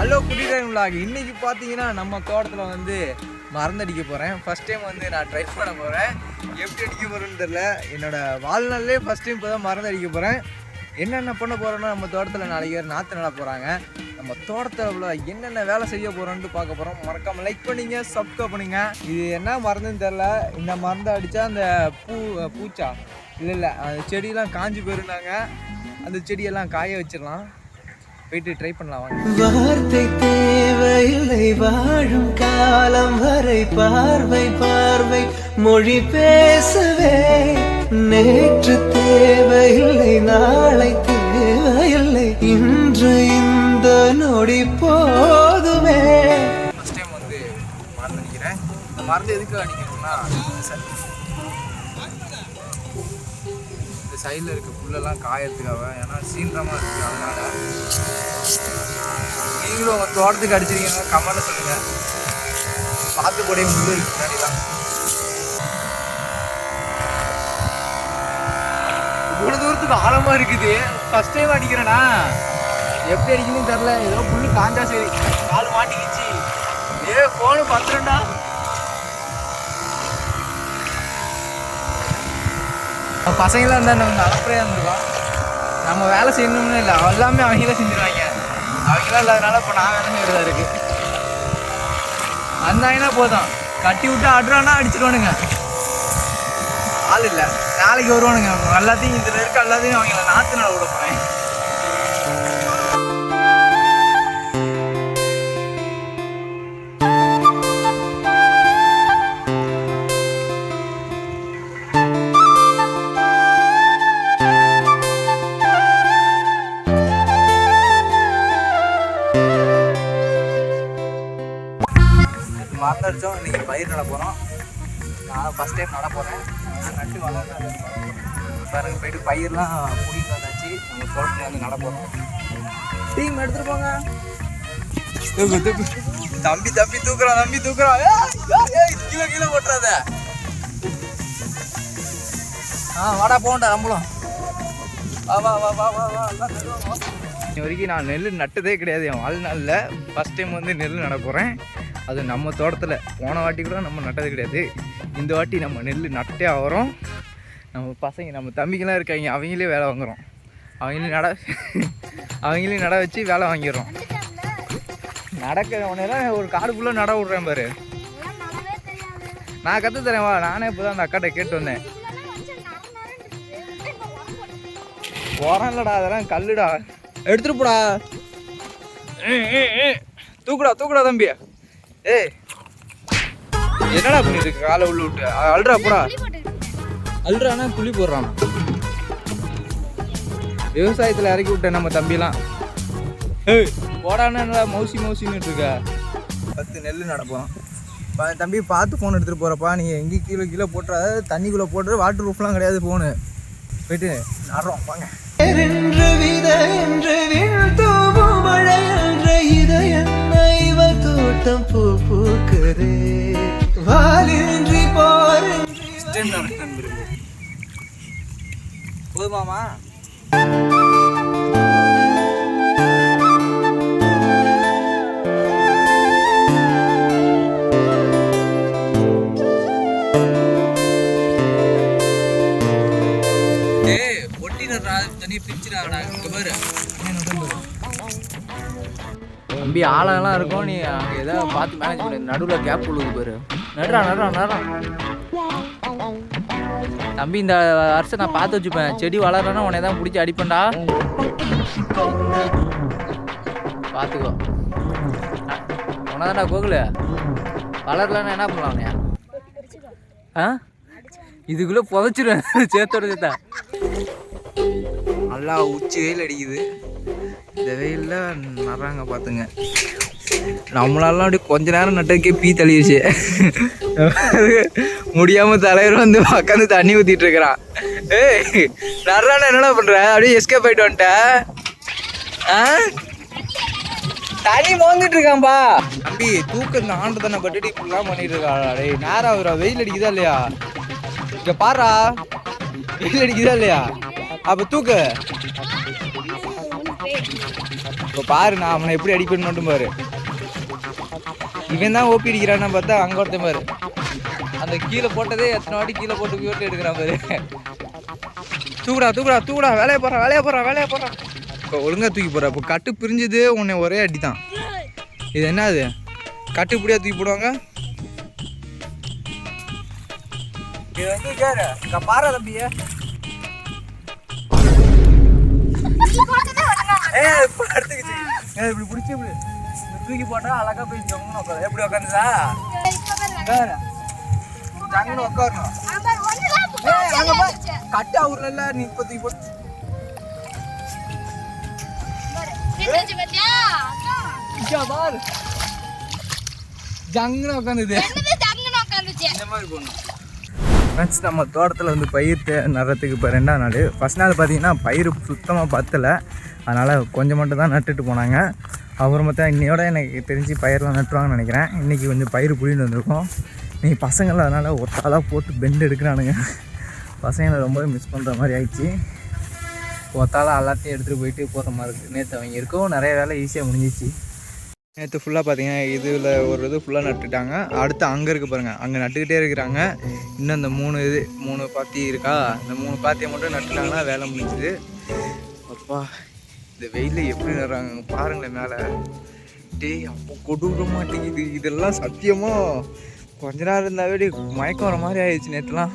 Hello குடிடைம் vlog இன்னைக்கு பார்த்தீங்கன்னா நம்ம தோட்டத்தில் வந்து மருந்தடிக்க போகிறேன் ஃபர்ஸ்ட் டைம் வந்து நான் ட்ரை பண்ண போகிறேன் எப்படி அடிக்க போகிறேன்னு தெரில என்னோடய வாழ்நாள்லேயே ஃபஸ்ட் டைம் இப்போ தான் மருந்து அடிக்க போகிறேன் என்னென்ன பண்ண போகிறோன்னா நம்ம தோட்டத்தில் நாளைக்கு பேர் நாற்று நட போகிறாங்க நம்ம தோட்டத்தில் உள்ள என்னென்ன வேலை செய்ய போகிறோன்ட்டு பார்க்க போகிறோம் மறக்காமல் லைக் பண்ணிங்க சப்ஸ்கிரைப் பண்ணுங்க. இது என்ன மருந்துன்னு தெரில இந்த மருந்தை அடித்தா அந்த பூ பூச்சா? இல்லை இல்லை. அந்த செடியெலாம் காஞ்சி போயிருந்தாங்க. அந்த செடியெல்லாம் காய வச்சிடலாம். போயிட்டு ட்ரை பண்ணலாம் வாங்க. வார்த்தை தேவையில்லை வாழும் காலம் வரை பார்வை பார்வை. மொழி பேசவே நேற்று தேவையில்லை நாளை தேவையில்லை. இன்று இந்த நொடி போதுமே. ஃபஸ்ட் டைம் வந்து மருந்து அடிக்கிறேன் இந்த மருந்து எதுக்கு அடிக்கணும்னா ச- இந்த சைடில் இருக்க உள்ளெல்லாம் காயறதுக்காக ஏன்னா சீன்றமாக இருக்குது அதனால. நீங்களும் உங்கள் தோட்டத்துக்கு அடிச்சிருக்கீங்கன்னா கமெண்ட்டில் சொல்லுங்கள் பார்த்து கூட முள்ளு இருக்கு முன்னாடிலாம் இவ்வளோ தூரத்துக்கு ஆழமாக இருக்குது. ஃபஸ்ட் டைம் அடிக்கிறேனா? எப்படி அடிக்கணும்னு தெரில ஏதோ புல்லு காஞ்சா சரி. கால் மாட்டிக்கிச்சு. ஏ ஃபோனு பத்துறேன்டா பசங்களாம் இருந்தால் நம்ம அளப்பறையாக இருந்திருக்கோம் நம்ம வேலை செய்யணும்னு இல்லை எல்லாமே அவங்களே செஞ்சிருவாங்க. அவங்களாம் இல்லாதனால இப்போ நான் வேலை செய்யறதா இருக்கு. வந்தாங்கன்னா போதும். கட்டி விட்டு ஆடுறானா அடிச்சிருவானுங்க. ஆள் இல்லை. நாளைக்கு வருவானுங்க. எல்லாத்தையும் இதில் இருக்க எல்லாத்தையும் அவங்கள நாற்று நட விட போகிறேன் அடித்தோம் இன்றைக்கி பயிர் நட போகிறோம் நான் ஃபஸ்ட் டைம் நட போகிறேன் நட்டு வளர்ந்து பாருங்க போயிட்டு பயிர்லாம் பிடிக்கிட்டு வந்தாச்சு. நம்ம தோட்டத்தில் வந்து நட போகிறோம் டீம் எடுத்துகிட்டு போங்க. தூக்கு தூக்கு தம்பி தம்பி தூக்குறான் தம்பி தூக்குறான் ஏய், ஏய், கீழே கீழே போட்டுறாத ஆ வாடா போண்டா நம்மளும். வா வா வா வா வா வா வா. இன்ன வரைக்கும் நான் நெல் நட்டதே கிடையாது. என் வாழ்நாளில் ஃபஸ்ட் டைம் வந்து நெல் நட போகிறேன் அது நம்ம தோட்டத்தில் போன வாட்டி கூட நம்ம நட்டது கிடையாது. இந்த வாட்டி நம்ம நெல் நட்டே ஆகிறோம். நம்ம பசங்க நம்ம தம்பிக்கெலாம் இருக்காங்க. அவங்களே வேலை வாங்குறோம். அவங்களே நட அவங்களே நட வச்சு வேலை வாங்கிடுறோம். நடக்க உடனே ஒரு காடு ஃபுல்லாக நட விட்றேன் பாரு. நான் கற்று தரேன் வா. நானே இப்போ தான் அந்த அக்காட்ட கேட்டு வந்தேன். உரம் இல்லடா அதெல்லாம் கல்லுடா. எடுத்துட்டு போடா. தூக்குடா தூக்குடா தம்பி. ஏய் என்னடா பண்ணிட்டு இருக்க? காலை உள்ள விட்டு. அல்றா போடா. அல்றானா குழி போடுறான்? விவசாயத்தில் இறக்கி விட்டேன் நம்ம தம்பிலாம். ஏய் போடான்னு மௌசி மௌசின்னு இருக்க? பத்து நெல் நடப்போம். தம்பி பார்த்து ஃபோன் எடுத்துகிட்டு போகிறப்பா நீ எங்கேயும் கீழே கீழே போட்டுறாத தண்ணிக்குள்ளே போட்டு வாட்டர் ப்ரூஃப்லாம் கிடையாது ஃபோனு போயிட்டு நடுறோம் வாங்க. டைம் போதுமாமா தம்பி ஆளெல்லாம் இருக்கும் நீ அங்கே எதாவது பார்த்து மேனேஜ் பண்ணு. நடுவில் கேப் உழுது பாரு. நடுறா நடுறா நடுறா. தம்பி இந்த வருஷம் நான் பார்த்து வச்சுப்பேன். செடி வளரனா உன்னை தான் பிடிச்சி அடிப்பேன்டா. பார்த்துக்கோ. உனதான்டா கோகுலு. வளரலன்னா என்ன பண்ணலாம் ஆ? இதுக்குள்ளே புதைச்சிருவேன். சேர்த்தோட சேர்த்தா நல்லா உச்சி வெயில் அடிக்குது. இந்த வெயிலில் நடுறாங்க பார்த்துங்க நம்மளாலாம் அப்படி கொஞ்ச நேரம் நட்டதுக்கே பீ தள்ளிடுச்சு முடியாமல் தலைவர் வந்து உட்காந்து தண்ணி ஊற்றிட்டு இருக்கிறான். ஏய் நடுறான என்னடா பண்ணுற அப்படியே எஸ்கேப் ஆகிட்டு வந்துட்டேன் ஆ? தண்ணி மோந்துட்டு இருக்கான்பா. தம்பி தூக்க இந்த ஆண்டு தானே பட்டுட்டு இப்படிலாம் பண்ணிட்டு இருக்காடா டேய் நேரம் ஆகுறா வெயில் அடிக்குதா இல்லையா? இங்கே பாரா. வெயில் அடிக்குதா இல்லையா? அப்போ தூக்கு. இப்போ பாரு நான் அவனை எப்படி அடிப்பேன்னு மட்டும் பாரு. இவன் தான் ஓபி அடிக்கிறான்னு பார்த்தா அங்கே ஒருத்தன் பாரு. அந்த கீழே போட்டதே எத்தனை வாட்டி கீழே போட்டு போட்டு எடுக்கிறான் பாரு. தூக்குடா தூக்குடா தூக்குடா வேலையை போடுறான் வேலையை போடுறான் வேலையை போடுறான் இப்போ ஒழுங்கா தூக்கி போடுற. இப்போ கட்டு பிரிஞ்சுது உன்னை ஒரே அடி தான் இது என்ன அது? கட்டு இப்படியா தூக்கி போடுவாங்க? இது வந்து கேரு பாரு தம்பியே இப்படி பிடிச்சி இப்படி தூக்கி போட்டா அழகா போய் ஜம்முன்னு உட்காரு. எப்படி உட்காந்துதா வேற ஜம்முன்னு உட்காரணும். கட்டு அவர்ல நீ இப்ப தூக்கி போட்டு. ஜங்குன்னு உட்காந்துது. இந்த மாதிரி போடணும். ஃப்ரெண்ட்ஸ் நம்ம தோட்டத்தில் வந்து பயிர் நடுறதுக்கு இப்போ ரெண்டாம் நாள். ஃபஸ்ட் நாள் பார்த்தீங்கன்னா பயிர் சுத்தமாக பத்தலை. அதனால் கொஞ்சம் மட்டும் தான் நட்டுட்டு போனாங்க. அப்புறமேட்டா இன்னையோட எனக்கு தெரிஞ்சு பயிரெலாம் நட்டுருவாங்கன்னு நினைக்கிறேன். இன்றைக்கி கொஞ்சம் பயிர் புழிந்து வந்திருக்கோம். நீ பசங்களை அதனால் ஒத்தாளாக போட்டு பெண்டு எடுக்கிறானுங்க. பசங்களை ரொம்ப மிஸ் பண்ணுற மாதிரி ஆயிடுச்சு. ஒத்தாளாக எல்லாத்தையும் எடுத்துகிட்டு போயிட்டு போகிற மாதிரி இருக்குது நேற்று அவங்க இருக்கவும் நிறைய வேலை ஈஸியாக முடிஞ்சிச்சு. நேற்று ஃபுல்லாக பார்த்தீங்கன்னா இதில் ஒரு இது ஃபுல்லாக நட்டுட்டாங்க. அடுத்து அங்கே இருக்க பாருங்கள் அங்கே நட்டுக்கிட்டே இருக்கிறாங்க. இன்னும் இந்த மூணு இது மூணு பாத்தி இருக்கா? இந்த மூணு பாத்தியை மட்டும் நட்டுட்டாங்கன்னா வேலை முடிஞ்சுது. அப்பா. இந்த வெயிலில் எப்படி நடுறாங்க பாருங்களேன் மேலே. டேய் அப்போ கொடுக்க மாட்டேங்குது இதெல்லாம் சத்தியமாக கொஞ்ச நேரம் இருந்தாவே மயக்கம் வர மாதிரி ஆயிடுச்சு நேற்றுலாம்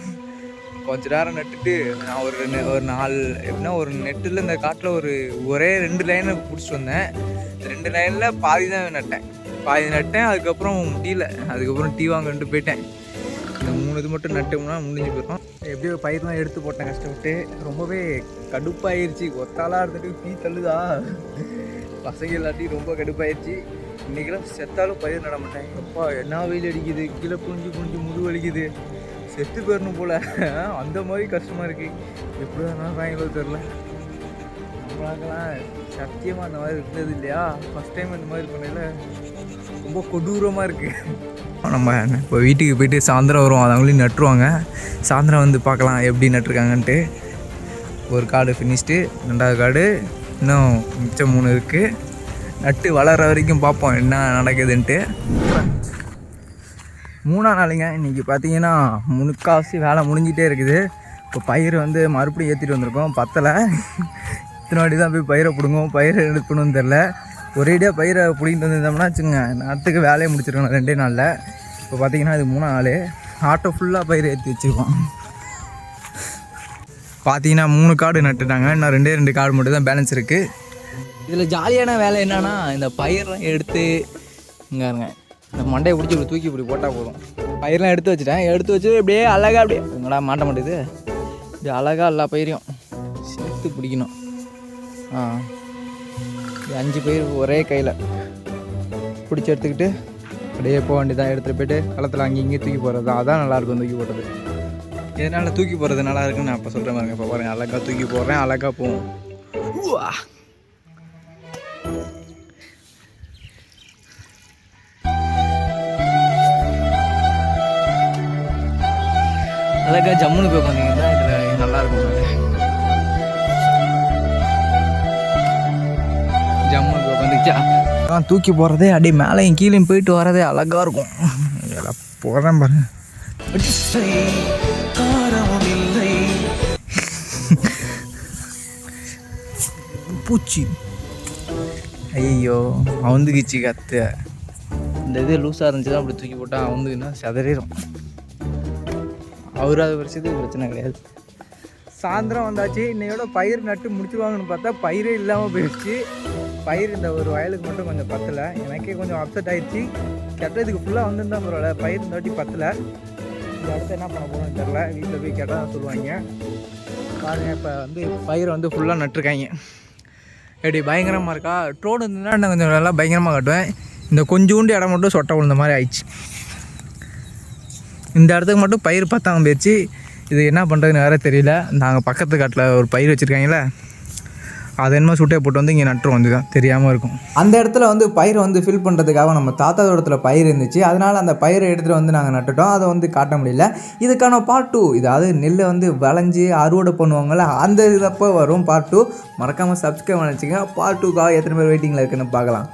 கொஞ்ச நேரம் நட்டுட்டு நான் ஒரு ரெண்டு ஒரு நாலு எப்படின்னா ஒரு நெட்டில் இந்த காட்டில் ஒரு ஒரே ரெண்டு லைனை பிடிச்சிட்டு வந்தேன். ரெண்டு லைனில் பாதி தான் நட்டேன். பாதி நட்டேன் அதுக்கப்புறம் முடியல அதுக்கப்புறம் டீ வாங்கிட்டு போயிட்டேன். மூணு இது மட்டும் நட்டோம்னா முடிஞ்சு போயிடும். எப்படியோ பயிர்லாம் எடுத்து போட்டேன் கஷ்டப்பட்டு. ரொம்பவே கடுப்பாயிருச்சு. ஒத்தாலாக இருந்துட்டு பீ தள்ளுதா? பசங்க எல்லாத்தையும் ரொம்ப கடுப்பாயிருச்சு. இன்றைக்கெல்லாம் செத்தாலும் பயிர் நட மாட்டேன். எப்பா என்ன வெயில் அடிக்குது? கீழே புரிஞ்சு புரிஞ்சு முது வலிக்குது. செத்து போயிடணும் போல். அந்த மாதிரி கஷ்டமாக இருக்குது எப்படி வேணாலும் வாங்கிலோ தெரில நம்மளாக்கெல்லாம் சத்தியமாக அந்த மாதிரி இருந்தது இல்லையா? ஃபஸ்ட் டைம் இந்த மாதிரி பண்ணல ரொம்ப கொடூரமாக இருக்குது நம்ம இப்போ வீட்டுக்கு போயிட்டு சாயந்தரம் வரும் அதவங்களையும் நட்டுருவாங்க. சாயந்தரம் வந்து பார்க்கலாம் எப்படி நட்டுருக்காங்கன்ட்டு. ஒரு காடு ஃபினிஷ்டு ரெண்டாவது காடு இன்னும் மிச்சம் மூணு இருக்குது நட்டு வளர்கிற வரைக்கும் பார்ப்போம் என்ன நடக்குதுன்ட்டு. மூணாம் நாளுங்க. இன்றைக்கி பார்த்தீங்கன்னா முழுக்காசி வேலை முடிஞ்சிட்டே இருக்குது. இப்போ பயிர் வந்து மறுபடியும் ஏற்றிட்டு வந்திருக்கோம். பத்தலை. இத்தனை வாட்டி தான் போய் பயிரை பிடுங்கும் பயிரை எடுக்கணும்னு தெரில. ஒரேடியாக பயிரை பிடிங்கிட்டு வந்திருந்தோம்னா வச்சுங்க நேரத்துக்கு வேலையை முடிச்சிருக்கணும். ரெண்டே நாளில். இப்போ பார்த்தீங்கன்னா இது மூணு நாள் ஆட்டோ ஃபுல்லாக பயிர் ஏற்றி வச்சுருக்கோம். பார்த்தீங்கன்னா மூணு காடு நட்டுட்டாங்க. இன்னும் ரெண்டே ரெண்டு காடு மட்டும் தான் பேலன்ஸ் இருக்குது இதில் ஜாலியான வேலை என்னன்னா இந்த பயிரெலாம் எடுத்து இங்கே இருங்க இந்த மண்டையை பிடிச்சி இப்படி தூக்கி இப்படி போட்டால் போதும். பயிரெலாம் எடுத்து வச்சுட்டேன். எடுத்து வச்சு அப்படியே அழகாக அப்படியே எங்கடா மாட்ட மாட்டேது. இப்படி அழகாக எல்லா பயிரையும் சேர்த்து பிடிக்கணும். ஆ. அஞ்சு பயிர் ஒரே கையில் பிடிச்சி எடுத்துக்கிட்டு அப்படியே போக வேண்டியதான் எடுத்துகிட்டு போயிட்டு களத்தில் அங்கே இங்கேயும் தூக்கி போகிறது தான். அதான் நல்லாயிருக்கும் தூக்கி போடுறது எதனால் தூக்கி போகிறது நல்லா இருக்குன்னு நான் இப்போ சொல்கிறேன் பாருங்க. இப்போ பாருங்க அழகாக தூக்கி போடுறேன் அழகாக போகும் அழகாக அழகா ஜம்முன்னு போய் உட்காந்தீங்கன்னா இதில் நல்லா இருக்கும் ஜம்முன்னு போய் உட்காந்துச்சா அதான் தூக்கி போகிறதே அப்படியே மேலேயும் கீழேயும் போயிட்டு வரதே அழகா இருக்கும். இதெல்லாம் போகிறேன் பாருங்க பூச்சி. ஐயோ அவந்துக்குச்சு கத்து. இந்த இது லூஸாக இருந்துச்சு அப்படி தூக்கி போட்டால் அவந்துக்குன்னா செதறிடும் அவர் அது வருஷத்துக்கு பிரச்சனை கிடையாது. சாயந்தரம் வந்தாச்சு இன்னையோட பயிர் நட்டு முடிச்சிருவாங்கன்னு பார்த்தா பயிரே இல்லாமல் போயிடுச்சு. பயிர் இந்த ஒரு வயலுக்கு மட்டும் கொஞ்சம் பத்தலை. எனக்கே கொஞ்சம் அப்செட் ஆயிடுச்சு. கெட்டதுக்கு ஃபுல்லாக வந்திருந்தா பரவாயில்ல பயிர் இந்த வாட்டி பத்தலை. இந்த அடுத்து என்ன பண்ண போகிறோம்னு தெரில வீட்டில் போய் கேட்டால் தான் சொல்லுவாங்க. பாருங்க இப்போ வந்து பயிரை வந்து ஃபுல்லாக நட்டுருக்காங்க. எப்படி பயங்கரமாக இருக்கா? ட்ரோடு இருந்ததுன்னா நான் கொஞ்சம் நல்லா பயங்கரமாக காட்டுவேன். இந்த கொஞ்சோண்டு இடம் மட்டும் சொட்டை விழுந்த மாதிரி ஆயிடுச்சு. இந்த இடத்துக்கு மட்டும் பயிர் பத்தாம போயிடுச்சு இது என்ன பண்ணுறதுன்னு வேறு தெரியல. நாங்கள் பக்கத்து காட்டில் ஒரு பயிர் வச்சுருக்காங்களே அதை என்னமோ சுட்டையை போட்டு வந்து இங்கே நட்டுரும் வந்து தான் தெரியாமல் இருக்கும். அந்த இடத்துல வந்து பயிர் வந்து ஃபில் பண்ணுறதுக்காக நம்ம தாத்தா தோட்டத்தில் பயிர் இருந்துச்சு. அதனால் அந்த பயிரை எடுத்துகிட்டு வந்து நாங்கள் நட்டுட்டோம். அதை வந்து காட்ட முடியல. இதுக்கான பார்ட் டூ இதாவது நெல்லை வந்து விளைஞ்சி அறுவடை பண்ணுவாங்கள்ல அந்த இதப்போ வரும் பார்ட் டூ மறக்காமல் சப்ஸ்கிரைப் பண்ணிச்சுங்க பார்ட் டூக்காக எத்தனை பேர் வெயிட்டிங்கில் இருக்குன்னு பார்க்கலாம்.